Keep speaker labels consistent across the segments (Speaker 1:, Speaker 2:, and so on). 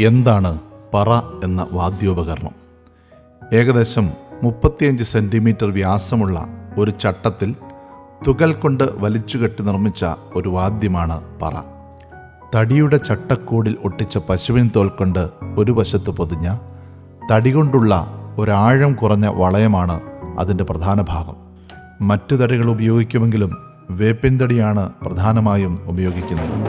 Speaker 1: എന്താണ് പറ എന്ന വാദ്യോപകരണം. ഏകദേശം മുപ്പത്തിയഞ്ച് സെന്റിമീറ്റർ വ്യാസമുള്ള ഒരു ചട്ടത്തിൽ തുകൽ കൊണ്ട് വലിച്ചുകെട്ടി നിർമ്മിച്ച ഒരു വാദ്യമാണ് പറ. തടിയുടെ ചട്ടക്കൂടിൽ ഒട്ടിച്ച പശുവിൻ തോൽ കൊണ്ട് ഒരു വശത്ത് പൊതിഞ്ഞ തടി കൊണ്ടുള്ള ഒരാഴം കുറഞ്ഞ വളയമാണ് അതിന്റെ പ്രധാന ഭാഗം. മറ്റു തടികൾ ഉപയോഗിക്കുമെങ്കിലും വേപ്പിൻ തടിയാണ് പ്രധാനമായും ഉപയോഗിക്കുന്നത്.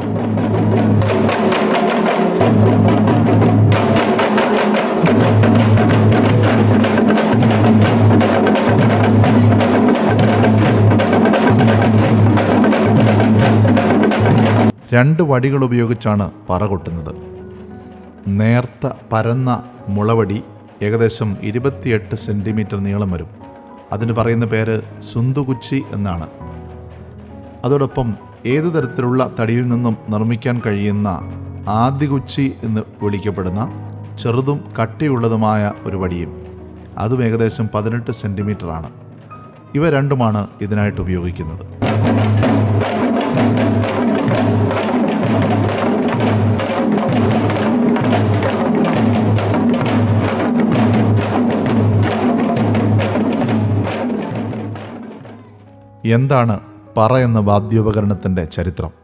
Speaker 1: രണ്ട് വടികൾ ഉപയോഗിച്ചാണ് പറ കൊട്ടുന്നത്. നേർത്ത പരന്ന മുളവടി ഏകദേശം ഇരുപത്തിയെട്ട് സെന്റിമീറ്റർ നീളം വരും. അതിന് പറയുന്ന പേര് സുന്തുകുച്ചി എന്നാണ്. അതോടൊപ്പം ഏത് തരത്തിലുള്ള തടിയിൽ നിന്നും നിർമ്മിക്കാൻ കഴിയുന്ന ആദ്യകുച്ചി എന്ന് വിളിക്കപ്പെടുന്ന ചെറുതും കട്ടിയുള്ളതുമായ ഒരു വടിയും. അതും ഏകദേശം പതിനെട്ട് സെന്റിമീറ്റർ ആണ് ഇവ രണ്ടുമാണ് ഇതിനായിട്ട് ഉപയോഗിക്കുന്നത്. എന്താണ് പറ എന്ന വാദ്യോപകരണത്തിന്റെ ചരിത്രം?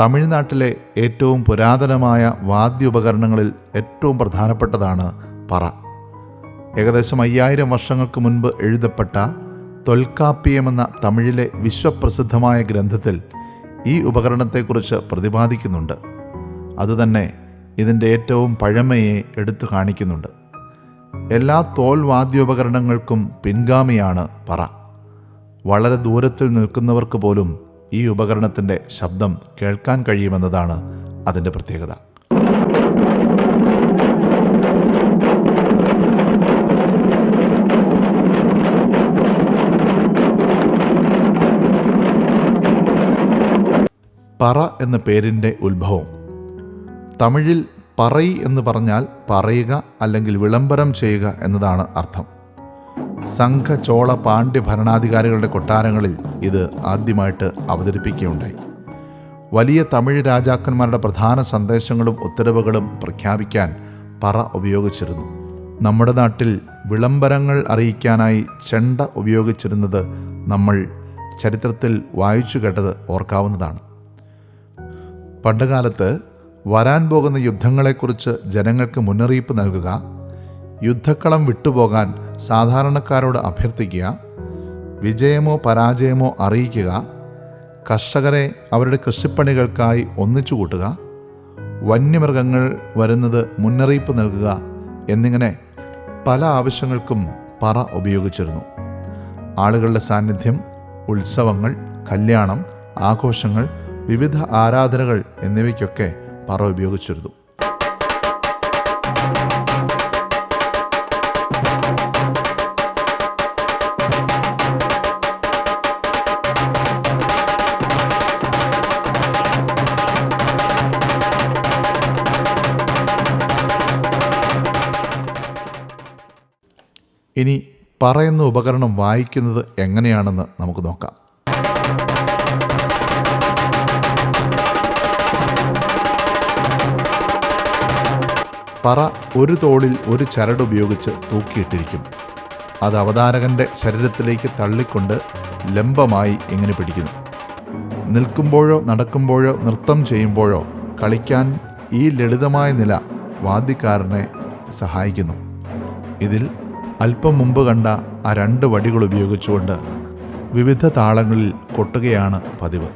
Speaker 1: തമിഴ്നാട്ടിലെ ഏറ്റവും പുരാതനമായ വാദ്യോപകരണങ്ങളിൽ ഏറ്റവും പ്രധാനപ്പെട്ടതാണ് പറ. ഏകദേശം അയ്യായിരം വർഷങ്ങൾക്ക് മുൻപ് എഴുതപ്പെട്ട തൊൽക്കാപ്പിയം എന്ന തമിഴിലെ വിശ്വപ്രസിദ്ധമായ ഗ്രന്ഥത്തിൽ ഈ ഉപകരണത്തെക്കുറിച്ച് പ്രതിപാദിക്കുന്നുണ്ട്. അതുതന്നെ ഇതിന്റെ ഏറ്റവും പഴമയെ എടുത്തു കാണിക്കുന്നുണ്ട്. എല്ലാ തോൽ വാദ്യോപകരണങ്ങൾക്കും പിൻഗാമിയാണ് പറ. വളരെ ദൂരത്തിൽ നിൽക്കുന്നവർക്ക് പോലും ഈ ഉപകരണത്തിന്റെ ശബ്ദം കേൾക്കാൻ കഴിയുമെന്നതാണ് അതിന്റെ പ്രത്യേകത. പറ എന്ന പേരിന്റെ ഉത്ഭവം. തമിഴിൽ പറയി എന്ന് പറഞ്ഞാൽ പറയുക അല്ലെങ്കിൽ വിളംബരം ചെയ്യുക എന്നതാണ് അർത്ഥം. സംഘ ചോള പാണ്ഡ്യ ഭരണാധികാരികളുടെ കൊട്ടാരങ്ങളിൽ ഇത് ആദ്യമായിട്ട് അവതരിപ്പിക്കുകയുണ്ടായി. വലിയ തമിഴ് രാജാക്കന്മാരുടെ പ്രധാന സന്ദേശങ്ങളും ഉത്തരവുകളും പ്രഖ്യാപിക്കാൻ പറ ഉപയോഗിച്ചിരുന്നു. നമ്മുടെ നാട്ടിൽ വിളംബരങ്ങൾ അറിയിക്കാനായി ചെണ്ട ഉപയോഗിച്ചിരുന്നത് നമ്മൾ ചരിത്രത്തിൽ വായിച്ചു കേട്ടത് ഓർക്കാവുന്നതാണ്. പണ്ടുകാലത്ത് വരാൻ പോകുന്ന യുദ്ധങ്ങളെക്കുറിച്ച് ജനങ്ങൾക്ക് മുന്നറിയിപ്പ് നൽകുക യുദ്ധക്കളം വിട്ടുപോകാൻ സാധാരണക്കാരോട് അഭ്യർത്ഥിക്കുക. വിജയമോ പരാജയമോ അറിയിക്കുക. കർഷകരെ അവരുടെ കൃഷിപ്പണികൾക്കായി ഒന്നിച്ചു കൂട്ടുക. വന്യമൃഗങ്ങൾ വരുന്നത് മുന്നറിയിപ്പ് നൽകുക എന്നിങ്ങനെ പല ആവശ്യങ്ങൾക്കും പറ ഉപയോഗിച്ചിരുന്നു. ആളുകളുടെ സാന്നിധ്യം ഉത്സവങ്ങൾ കല്യാണം ആഘോഷങ്ങൾ വിവിധ ആരാധനകൾ എന്നിവയ്ക്കൊക്കെ പറ ഉപയോഗിച്ചിരുന്നു. ഇനി പറയുന്ന ഉപകരണം വായിക്കുന്നത് എങ്ങനെയാണെന്ന് നമുക്ക് നോക്കാം. പറ ഒരു തോളിൽ ഒരു ചരട് ഉപയോഗിച്ച് തൂക്കിയിട്ടിരിക്കും. അത് അവതാരകന്റെ ശരീരത്തിലേക്ക് തള്ളിക്കൊണ്ട് ലംബമായി ഇങ്ങനെ പിടിക്കുന്നു. നിൽക്കുമ്പോഴോ നടക്കുമ്പോഴോ നൃത്തം ചെയ്യുമ്പോഴോ കളിക്കാൻ ഈ ലളിതമായ നില വാദ്യക്കാരനെ സഹായിക്കുന്നു. ഇതിൽ അല്പം മുമ്പ് കണ്ട ആ രണ്ട് വടികൾ ഉപയോഗിച്ചുകൊണ്ട് വിവിധ താളങ്ങളിൽ കൊട്ടുകയാണ് പതിവ്.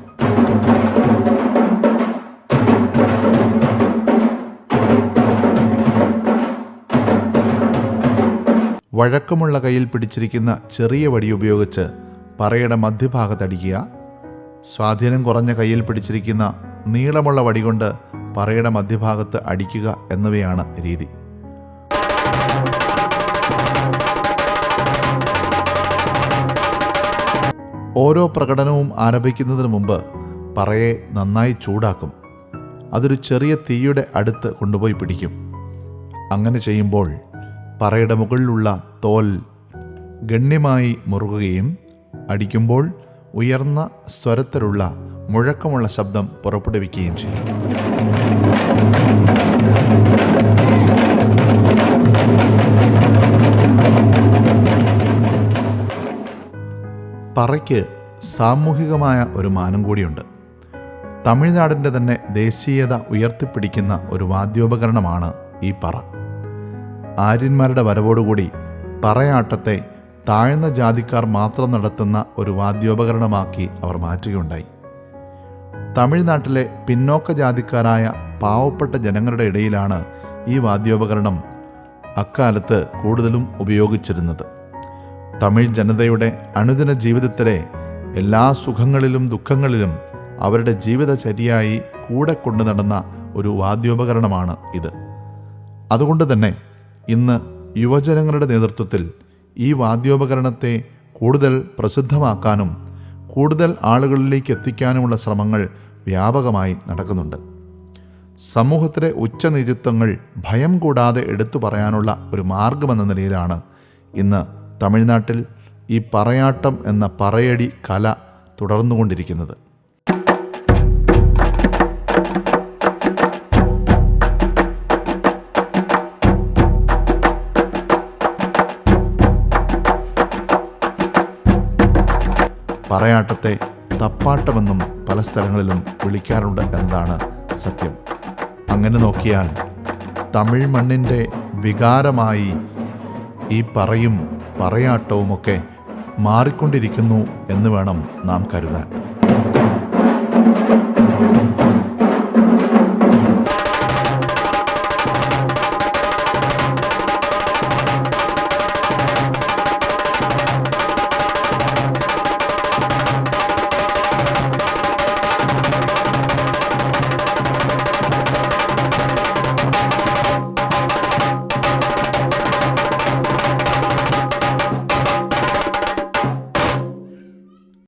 Speaker 1: വഴക്കമുള്ള കയ്യിൽ പിടിച്ചിരിക്കുന്ന ചെറിയ വടി ഉപയോഗിച്ച് പറയുടെ മധ്യഭാഗത്തടിക്കുക. സ്വാധീനം കുറഞ്ഞ കയ്യിൽ പിടിച്ചിരിക്കുന്ന നീളമുള്ള വടി കൊണ്ട് പറയുടെ മധ്യഭാഗത്ത് അടിക്കുക എന്നിവയാണ് രീതി. ഓരോ പ്രകടനവും ആരംഭിക്കുന്നതിന് മുമ്പ് പറയെ നന്നായി ചൂടാക്കും. അതൊരു ചെറിയ തീയുടെ അടുത്ത് കൊണ്ടുപോയി പിടിക്കും. അങ്ങനെ ചെയ്യുമ്പോൾ പറയുടെ മുകളിലുള്ള തോൽ ഗണ്യമായി മുറുകുകയും അടിക്കുമ്പോൾ ഉയർന്ന സ്വരത്തിലുള്ള മുഴക്കമുള്ള ശബ്ദം പുറപ്പെടുവിക്കുകയും ചെയ്യും. പറയ്ക്ക് സാമൂഹികമായ ഒരു മാനം കൂടിയുണ്ട്. തമിഴ്നാടിന്റെ തന്നെ ദേശീയത ഉയർത്തിപ്പിടിക്കുന്ന ഒരു വാദ്യോപകരണമാണ് ഈ പറ. ആര്യന്മാരുടെ വരവോടുകൂടി പറയാട്ടത്തെ താഴ്ന്ന ജാതിക്കാർ മാത്രം നടത്തുന്ന ഒരു വാദ്യോപകരണമാക്കി അവർ മാറ്റുകയുണ്ടായി. തമിഴ്നാട്ടിലെ പിന്നോക്ക ജാതിക്കാരായ പാവപ്പെട്ട ജനങ്ങളുടെ ഇടയിലാണ് ഈ വാദ്യോപകരണം അക്കാലത്ത് കൂടുതലും ഉപയോഗിച്ചിരുന്നത്. തമിഴ് ജനതയുടെ അനുദിന ജീവിതത്തിലെ എല്ലാ സുഖങ്ങളിലും ദുഃഖങ്ങളിലും അവരുടെ ജീവിതചര്യയായി കൂടെ കൊണ്ടു നടന്ന ഒരു വാദ്യോപകരണമാണ് ഇത്. അതുകൊണ്ട് തന്നെ ഇന്ന് യുവജനങ്ങളുടെ നേതൃത്വത്തിൽ ഈ വാദ്യോപകരണത്തെ കൂടുതൽ പ്രസിദ്ധമാക്കാനും കൂടുതൽ ആളുകളിലേക്ക് എത്തിക്കാനുമുള്ള ശ്രമങ്ങൾ വ്യാപകമായി നടക്കുന്നുണ്ട്. സമൂഹത്തിലെ ഉച്ചനീചിത്വങ്ങൾ ഭയം കൂടാതെ എടുത്തു പറയാനുള്ള ഒരു മാർഗമെന്ന നിലയിലാണ് ഇന്ന് തമിഴ്നാട്ടിൽ ഈ പറയാട്ടം എന്ന പറയടി കല തുടർന്നുകൊണ്ടിരിക്കുന്നത്. പറയാട്ടത്തെ തപ്പാട്ടമെന്നും പല സ്ഥലങ്ങളിലും വിളിക്കാറുണ്ട് എന്നതാണ് സത്യം. അങ്ങനെ നോക്കിയാൽ തമിഴ് മണ്ണിന്റെ വികാരമായി ഈ പറയും പറയാട്ടവുമൊക്കെ മാറിക്കൊണ്ടിരിക്കുന്നു എന്ന് വേണം നാം കരുതാൻ.